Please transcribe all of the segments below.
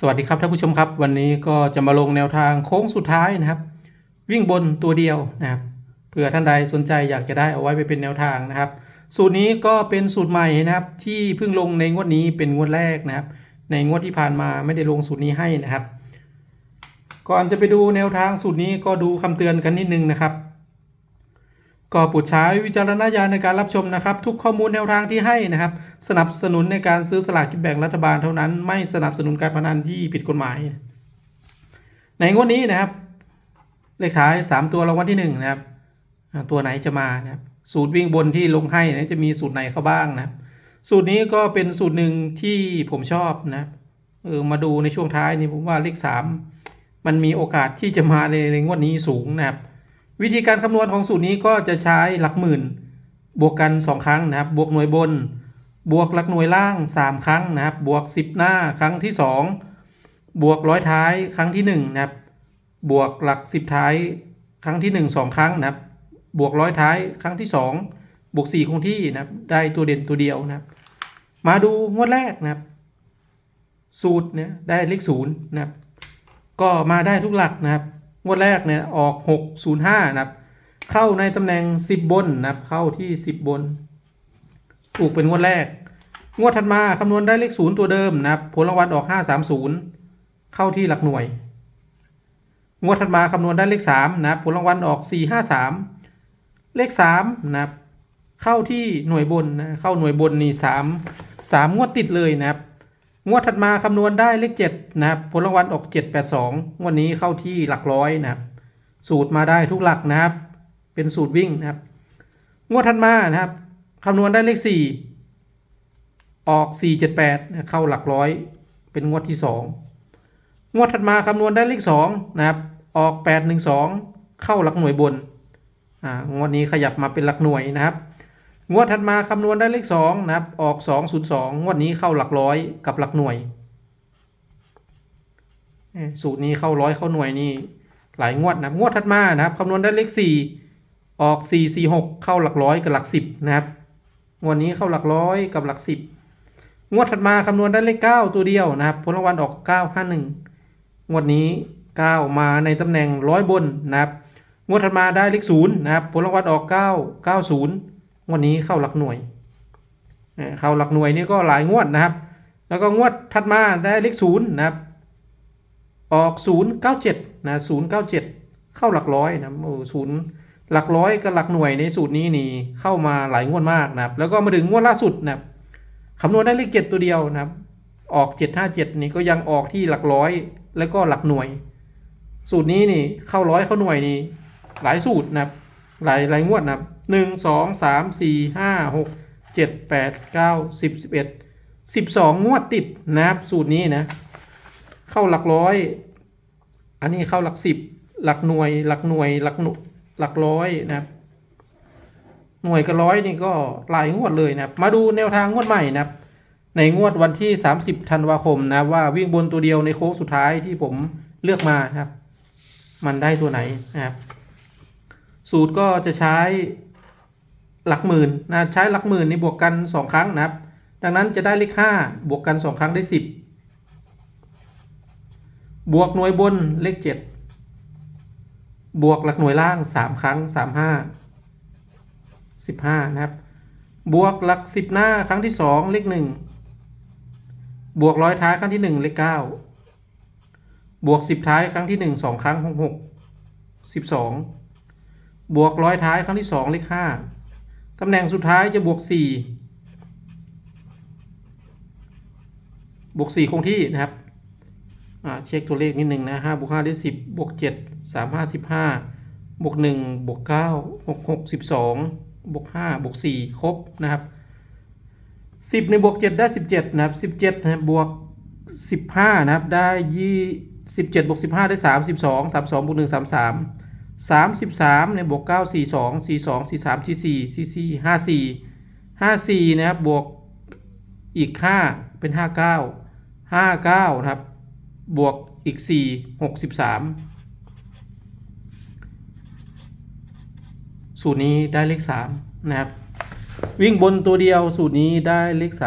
สวัสดีครับท่านผู้ชมครับ วันนี้ก็จะมาลงแนวทางโค้งสุดท้ายนะครับ วิ่งบนตัวเดียวนะครับเผื่อท่านใดสนใจอยากจะได้เอาไว้ไปเป็นแนวทางนะครับ สูตรนี้ก็เป็นสูตรใหม่นะครับ ที่เพิ่งลงในงวดนี้เป็นงวดแรกนะครับ ในงวดที่ผ่านมาไม่ได้ลงสูตรนี้ให้นะครับ ก่อนจะไปดูแนวทางสูตรนี้ก็ดูคำเตือนกันนิดนึงนะครับ ก็ปรดใช้วิจารณญาณในการรับชมนะครับ ทุกข้อมูลแนวทางที่ให้นะครับ สนับสนุนในการซื้อสลากกินแบ่งรัฐบาลเท่านั้น ไม่สนับสนุนการพนันที่ผิดกฎหมาย ในงวดนี้นะครับ เลขท้าย 3 ตัวรางวัลที่1นะครับตัวไหนจะมานะครับสูตรวิ่งบนที่ลงให้นะจะมีสูตรไหนเข้าบ้างนะครับ สูตรนี้ก็เป็นสูตรหนึ่งที่ผมชอบนะครับเออมาดูในช่วงท้ายนี่ผมว่าเลข3มันมีโอกาสที่จะมาในในงวดนี้สูงนะครับ วิธีการคำนวณของสูตรนี้ก็จะใช้หลักหมื่น บวกกัน 2 ครั้งนะครับ บวกหน่วยบน บวกหลักหน่วยล่าง 3 ครั้งนะครับ บวก 10 หน้าครั้งที่ 2 บวกร้อยท้ายครั้งที่ 1 นะครับ บวกหลัก 10 ท้ายครั้งที่ 1 2 ครั้งนะครับ บวกร้อยท้ายครั้งที่ 2 บวก 4 คงที่นะครับ ได้ตัวเด่นตัวเดียวนะครับ มาดูงวดแรกนะครับ สูตรเนี่ยได้เลขศูนย์นะครับ ก็มาได้ทุกหลักนะครับ งวดแรกเนี่ยออก 605 นะครับ เข้าในตำแหน่ง 10 บนนะครับ เข้าที่ 10 บน ถูกเป็นงวดแรก งวดถัดมาคำนวณได้เลขศูนย์ตัวเดิมนะครับ ผลรางวัลออก 530 เข้าที่หลักหน่วย งวดถัดมาคำนวณได้เลข 3 นะครับ ผลรางวัลออก 453 เลข 3 นะครับ เข้าที่หน่วยบนนะ เข้าหน่วยบนนี่3 3งวดติดเลยนะครับ งวดถัดมาคำนวณได้เลข7นะครับผลรางวัลออก782งวดนี้เข้าที่หลักร้อยนะครับ สูตรมาได้ทุกหลักนะครับ เป็นสูตรวิ่งนะครับ งวดถัดมานะครับคำนวณได้เลข4ออก478นะเข้าหลักร้อย เป็นงวดที่2งวดถัดมาคำนวณได้เลข2นะครับออก812เข้าหลักหน่วยบนอ่างวดนี้ขยับมาเป็นหลักหน่วยนะครับ งวดถัดมาคำนวณได้เลข2นะครับ ออก 202 งวดนี้เข้าหลักร้อยกับหลักหน่วย สูตรนี้เข้าร้อยเข้าหน่วยนี่หลายงวดนะงวดถัดมานะครับคำนวณได้เลข 4 ออก 446 เข้าหลักร้อยกับหลัก 10 นะครับ งวดนี้เข้าหลักร้อยกับหลัก 10 งวดถัดมาคำนวณได้เลข 9 ตัวเดียวนะครับ ผลรางวัลออก 951 งวดนี้ 9 มาในตำแหน่งร้อยบนนะครับ งวดถัดมาได้เลข0นะครับ ผลรางวัลออก 9 90 วดนี้เข้าหลักหน่วยเอ่อเข้าหลักหน่วยนี่ก็หลายงวดนะครับ แล้วก็งวดถัดมาได้เลขศูนย์นะครับ ออกศูนย์เก้าเจ็ดนะศูนย์เก้าเจ็ดเข้าหลักร้อยนะโอ้ศูนย์หลักร้อยกับหลักหน่วยในสูตรนี้นี่เข้ามาหลายงวดมากนะครับ แล้วก็มาถึงงวดล่าสุดนะครับคำนวณได้เลขเจ็ดตัวเดียวนะครับ ออกเจ็ดห้าเจ็ดนี่ก็ยังออกที่หลักร้อย แล้วก็หลักหน่วย สูตรนี้นี่เข้าร้อยเข้าหน่วยนี่หลายสูตรนะครับ หลายหลายงวดนะครับ หนึ่งสองสามสี่ห้าหกเจ็ดแปดเก้าสิบสิบเอ็ดสิบสองงวดติดนะครับสูตรนี้นะ เข้าหลักร้อย อันนี้เข้าหลักสิบหลักหน่วยหลักหน่วยหลักหนุหลักร้อยนะครับหน่วยกับร้อยนี่ก็หลายงวดเลยนะครับ มาดูแนวทางงวดใหม่นะครับ ในงวดวันที่ 30ธันวาคมนะว่าวิ่งบนตัวเดียวในโค้งสุดท้ายที่ผมเลือกมาครับ มันได้ตัวไหนนะครับ สูตรก็จะใช้ หลักหมื่นนะใช้หลักหมื่นนี่บวกกัน 2 ครั้งนะครับ ดังนั้นจะได้เลข5บวกกัน 2 ครั้งได้ 10 บวกหน่วยบนเลข 7 บวกหลักหน่วยล่าง 3 ครั้ง 35 15 นะครับ บวกหลัก 10 หน้าครั้งที่ 2 เลข 1 บวกร้อยท้ายครั้งที่ 1 เลข 9 บวก 10 ท้ายครั้งที่ 1 2 ครั้ง6 12 บวกร้อยท้ายครั้งที่ 2 เลข 5 ตำแหน่งสุดท้ายจะบวก 4 บวก 4 คงที่นะครับเช็คตัวเลขนิดหนึ่งนะ5บวก5ได้ 10 บวก 7 3 5 15 บวก 1 บวก 9 6 6 12 บวก 5 บวก 4 ครบนะครับ 10 ในบวก 7 ได้ 17 นะครับ 17นะบวก 15 นะครับ ได้ยี่17บวก 15 ได้ 32 32บวก 1 33 33เนี่ยบวก 9 42 42 43 44 44 54 54นะครับบวกอีก 5 เป็น 59 59นะครับบวกอีก 4 63 สูตรนี้ได้เลข 3 นะครับ วิ่งบนตัวเดียวสูตรนี้ได้เลข 3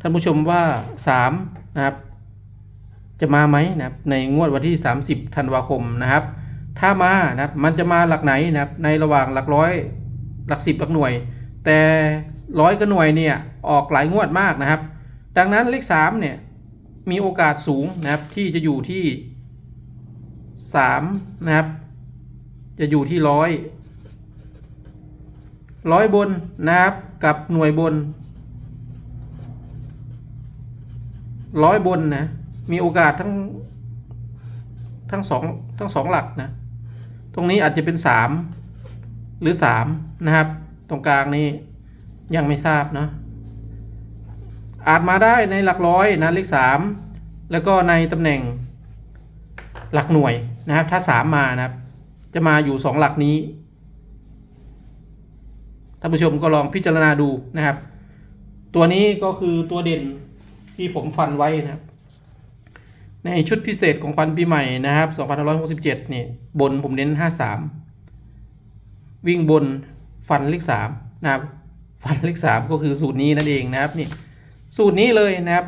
ท่านผู้ชมว่า 3 นะครับ จะมาไหมนะครับในงวดวันที่ 30ธันวาคมนะครับ ถ้ามานะครับมันจะมาหลักไหนนะครับในระหว่างหลักร้อยหลักสิบหลักหน่วย แต่ร้อยกับหน่วยเนี่ยออกหลายงวดมากนะครับ ดังนั้นเลข3เนี่ยมีโอกาสสูงนะครับที่จะอยู่ที่3นะครับ จะอยู่ที่ร้อยร้อยบนนะครับกับหน่วยบนร้อยบนนะ มีโอกาสทั้งทั้งสองทั้งสองหลักนะ ตรงนี้อาจจะเป็นสามหรือสามนะครับ ตรงกลางนี้ยังไม่ทราบเนาะอาจมาได้ในหลักร้อยนะเลขสามแล้วก็ในตำแหน่งหลักหน่วยนะครับ ถ้าสามมานะครับ จะมาอยู่สองหลักนี้ท่านผู้ชมก็ลองพิจารณาดูนะครับ ตัวนี้ก็คือตัวเด่นที่ผมฟันไว้นะครับ ในชุดพิเศษของฟันปีใหม่นะครับ2567นี่บนผมเน้น 53 วิ่งบนฟันเลข3นะครับ ฟันเลข3ก็คือสูตรนี้นั่นเองนะครับนี่สูตรนี้เลยนะครับ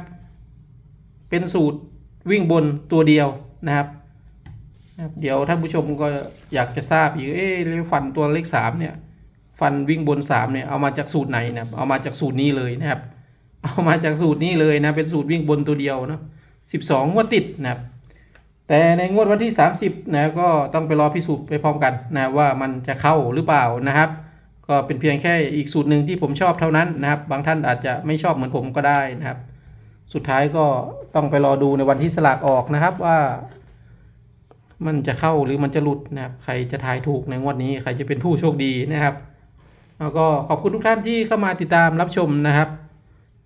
เป็นสูตรวิ่งบนตัวเดียวนะครับนะเดี๋ยวท่านผู้ชมก็อยากจะทราบอีกเอ๊ะฟันตัวเลข3เนี่ยฟันวิ่งบน3เนี่ยเอามาจากสูตรไหนนะเอามาจากสูตรนี้เลยนะครับ เอามาจากสูตรนี้เลยนะเป็นสูตรวิ่งบนตัวเดียวเนาะ 12 งวดติดนะครับ แต่ในงวดวันที่ 30นะก็ต้องไปรอพิสูจน์ไปพร้อมกันนะว่ามันจะเข้าหรือเปล่านะครับ ก็เป็นเพียงแค่อีกสูตรหนึ่งที่ผมชอบเท่านั้นนะครับ บางท่านอาจจะไม่ชอบเหมือนผมก็ได้นะครับ สุดท้ายก็ต้องไปรอดูในวันที่สลากออกนะครับว่ามันจะเข้าหรือมันจะหลุดนะครับ ใครจะทายถูกในงวดนี้ ใครจะเป็นผู้โชคดีนะครับ แล้วก็ขอบคุณทุกท่านที่เข้ามาติดตามรับชมนะครับ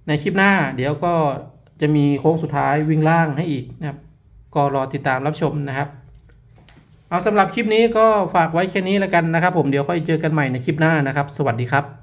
ในคลิปหน้าเดี๋ยวก็ จะมีโค้งสุดท้ายวิ่งล่างให้อีกนะครับ ก็รอติดตามรับชมนะครับ เอาสำหรับคลิปนี้ก็ฝากไว้แค่นี้แล้วกันนะครับ ผมเดี๋ยวค่อยเจอกันใหม่ในคลิปหน้านะครับ สวัสดีครับ